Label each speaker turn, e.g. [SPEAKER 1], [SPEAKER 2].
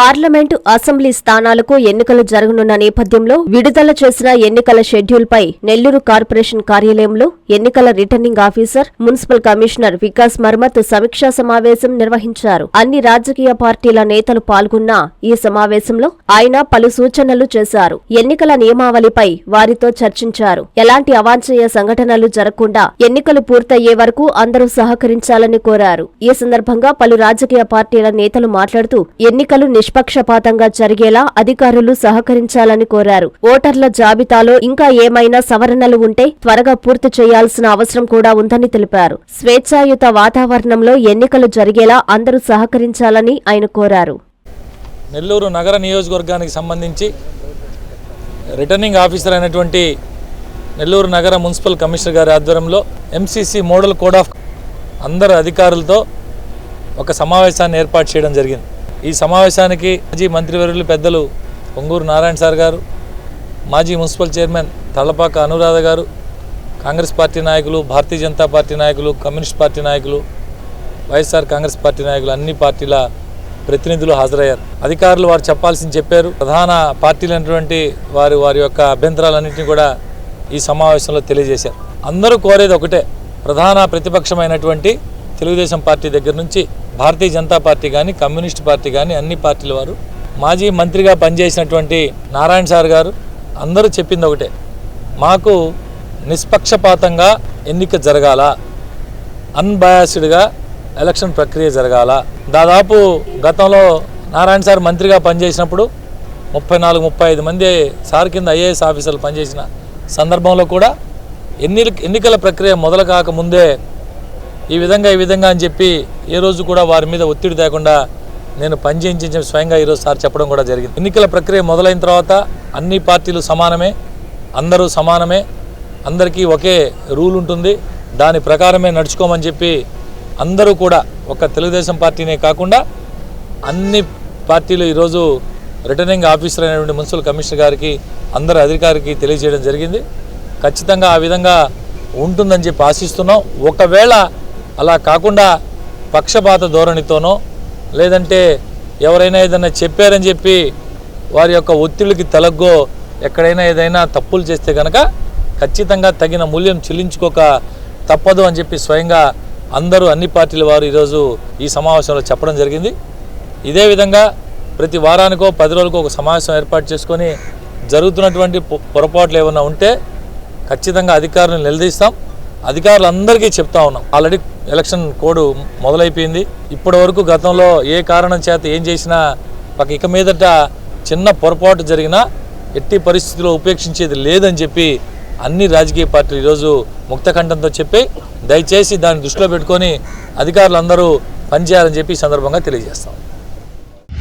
[SPEAKER 1] Parliament assembly స్థానాలకు ఎన్నికలు జరగనున్న నేపథ్యంలో విడుదల చేసిన ఎన్నికల షెడ్యూల్పై నెల్లూరు కార్పొరేషన్ కార్యాలయంలో ఎన్నికల returning officer municipal commissioner Vikas Marmat సమీక్షా సమావేశం నిర్వహించారు. అన్ని రాజకీయ పార్టీల నేతలు పాల్గొన్న ఈ సమావేశంలో ఆయన పలు సూచనలు చేశారు. ఎన్నికల నియమావళిపై వారితో చర్చించారు. ఎలాంటి అవాంఛనీయ సంఘటనలు జరగకుండా ఎన్నికలు పూర్తయ్యే వరకు అందరూ సహకరించాలని కోరారు. ఈ సందర్భంగా పలు రాజకీయ పార్టీల నేతలు మాట్లాడుతూ ఎన్నికలు నిష్పక్షపాతంగా జరిగేలా అధికారులు సహకరించాలని కోరారు. ఓటర్ల జాబితాలో ఇంకా ఏమైనా సవరణలు ఉంటే త్వరగా పూర్తి చేయాల్సిన అవసరం కూడా ఉందని తెలిపారు. స్వేచ్ఛాయుత వాతావరణంలో ఎన్నికలు జరిగేలా అందరూ సహకరించాలని ఆయన కోరారు.
[SPEAKER 2] నెల్లూరు నగర నియోజకవర్గానికి సంబంధించి రిటర్నింగ్ ఆఫీసర్ అయినటువంటి నెల్లూరు నగర మున్సిపల్ కమిషనర్ గారి ఆధ్వర్యంలో ఎంసీసీ మోడల్ కోడ్ ఆఫ్ అందరు అధికారులతో ఒక సమావేశాన్ని ఏర్పాటు చేయడం జరిగింది. ఈ సమావేశానికి మాజీ మంత్రివర్యులు పెద్దలు పొంగూరు నారాయణ సార్ గారు మాజీ మున్సిపల్ చైర్మన్ తలపాక అనురాధ గారు కాంగ్రెస్ పార్టీ నాయకులు భారతీయ జనతా పార్టీ నాయకులు కమ్యూనిస్ట్ పార్టీ నాయకులు వైఎస్ఆర్ కాంగ్రెస్ పార్టీ నాయకులు అన్ని పార్టీల ప్రతినిధులు హాజరయ్యారు. అధికారులు వారు చెప్పాల్సింది చెప్పారు. ప్రధాన పార్టీలైనటువంటి వారి వారి యొక్క అభ్యంతరాలన్నింటినీ కూడా ఈ సమావేశంలో తెలియజేశారు. అందరూ కోరేది ఒకటే ప్రధాన ప్రతిపక్షమైనటువంటి తెలుగుదేశం పార్టీ దగ్గర నుంచి భారతీయ జనతా పార్టీ కానీ కమ్యూనిస్ట్ పార్టీ కానీ అన్ని పార్టీల వారు మాజీ మంత్రిగా పనిచేసినటువంటి నారాయణ సార్ గారు అందరూ చెప్పింది ఒకటే. మాకు నిష్పక్షపాతంగా ఎన్నిక జరగాల అన్బయాస్డ్గా ఎలక్షన్ ప్రక్రియ జరగాల. దాదాపు గతంలో నారాయణ సార్ మంత్రిగా పనిచేసినప్పుడు ముప్పై నాలుగు ముప్పై ఐదు మంది సార్ కింద ఐఏఎస్ ఆఫీసర్లు పనిచేసిన సందర్భంలో కూడా ఎన్ని ఎన్నికల ప్రక్రియ మొదలు కాకముందే ఈ విధంగా ఈ విధంగా అని చెప్పి ఏ రోజు కూడా వారి మీద ఒత్తిడి లేకుండా నేను పనిచేయించి స్వయంగా ఈరోజు సార్ చెప్పడం కూడా జరిగింది. ఎన్నికల ప్రక్రియ మొదలైన తర్వాత అన్ని పార్టీలు సమానమే అందరూ సమానమే అందరికీ ఒకే రూల్ ఉంటుంది. దాని ప్రకారమే నడుచుకోమని చెప్పి అందరూ కూడా ఒక తెలుగుదేశం పార్టీనే కాకుండా అన్ని పార్టీలు ఈరోజు రిటర్నింగ్ ఆఫీసర్ అయినటువంటి మున్సిపల్ కమిషనర్ గారికి అందరు అధికారికి తెలియజేయడం జరిగింది. ఖచ్చితంగా ఆ విధంగా ఉంటుందని చెప్పి ఆశిస్తున్నాం. ఒకవేళ అలా కాకుండా పక్షపాత ధోరణితోనో లేదంటే ఎవరైనా ఏదైనా చెప్పారని చెప్పి వారి యొక్క ఒత్తిడికి తలగ్గో ఎక్కడైనా ఏదైనా తప్పులు చేస్తే కనుక ఖచ్చితంగా తగిన మూల్యం చెల్లించుకోక తప్పదు అని చెప్పి స్వయంగా అందరూ అన్ని పార్టీల వారు ఈరోజు ఈ సమావేశంలో చెప్పడం జరిగింది. ఇదే విధంగా ప్రతి వారానికో పది రోజులకో ఒక సమావేశం ఏర్పాటు చేసుకొని జరుగుతున్నటువంటి పొ- పొరపాట్లు ఏమైనా ఉంటే ఖచ్చితంగా అధికారులను నిలదీస్తాం. అధికారులందరికీ చెప్తా ఉన్నాం. ఆల్రెడీ ఎలక్షన్ కోడ్ మొదలైపోయింది. ఇప్పటి వరకు గతంలో ఏ కారణం చేత ఏం చేసినా ఒక ఇక మీదట చిన్న పొరపాటు జరిగినా ఎట్టి పరిస్థితుల్లో ఉపేక్షించేది లేదని చెప్పి అన్ని రాజకీయ పార్టీలు ఈరోజు ముక్తకంఠంతో చెప్పి దయచేసి దాన్ని దృష్టిలో పెట్టుకొని అధికారులందరూ పనిచేయాలని చెప్పి ఈ సందర్భంగా తెలియజేస్తాం.